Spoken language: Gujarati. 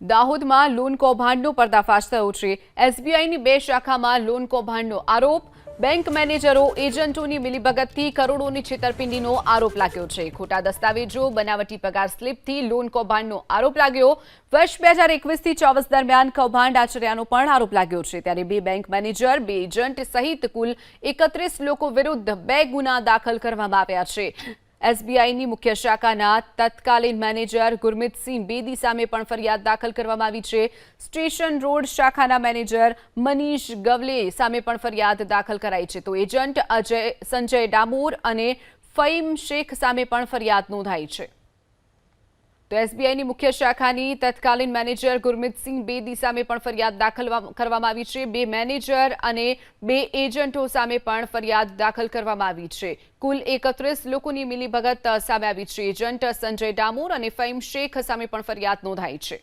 દાહોદમાં લોન કૌભાંડનો પર્દાફાશ થયો છે. એસબીઆઈની બે શાખામાં લોન કૌભાંડનો આરોપ. બેંક મેનેજરો, એજન્ટોની મિલીભગતથી કરોડોની છેતરપિંડીનો આરોપ લાગ્યો છે. ખોટા દસ્તાવેજો, બનાવટી પગાર સ્લિપથી લોન કૌભાંડનો આરોપ લાગ્યો. વર્ષ બે હજાર એકવીસથી ચોવીસ દરમિયાન કૌભાંડ આચર્યાનો પણ આરોપ લાગ્યો છે. ત્યારે બે બેંક મેનેજર, બે એજન્ટ સહિત કુલ એકત્રીસ લોકો વિરુદ્ધ બે ગુના દાખલ કરવામાં આવ્યા છે. એસબીઆઈની મુખ્ય શાખાના તત્કાલીન મેનેજર ગુરમીતસિંહ બેદી સામે પણ ફરિયાદ દાખલ કરવામાં આવી છે. સ્ટેશન રોડ શાખાના મેનેજર મનીષ ગવલે સામે પણ ફરિયાદ દાખલ કરાઈ છે. તો એજન્ટ અજય સંજય ડામોર અને ફઈમ શેખ સામે પણ ફરિયાદ નોંધાઈ છે. તો એસબીઆઈની મુખ્ય શાખાની તત્કાલીન મેનેજર ગુરમીતસિંહ બેદી સામે પણ ફરિયાદ દાખલ કરવામાં આવી છે. બે મેનેજર અને બે એજન્ટો સામે પણ ફરિયાદ દાખલ કરવામાં આવી છે. કુલ એકત્રીસ લોકોની મિલીભગત સામે આવી છે. એજન્ટ સંજય ડામોર અને ફહીમ શેખ સામે પણ ફરિયાદ નોંધાઈ છે.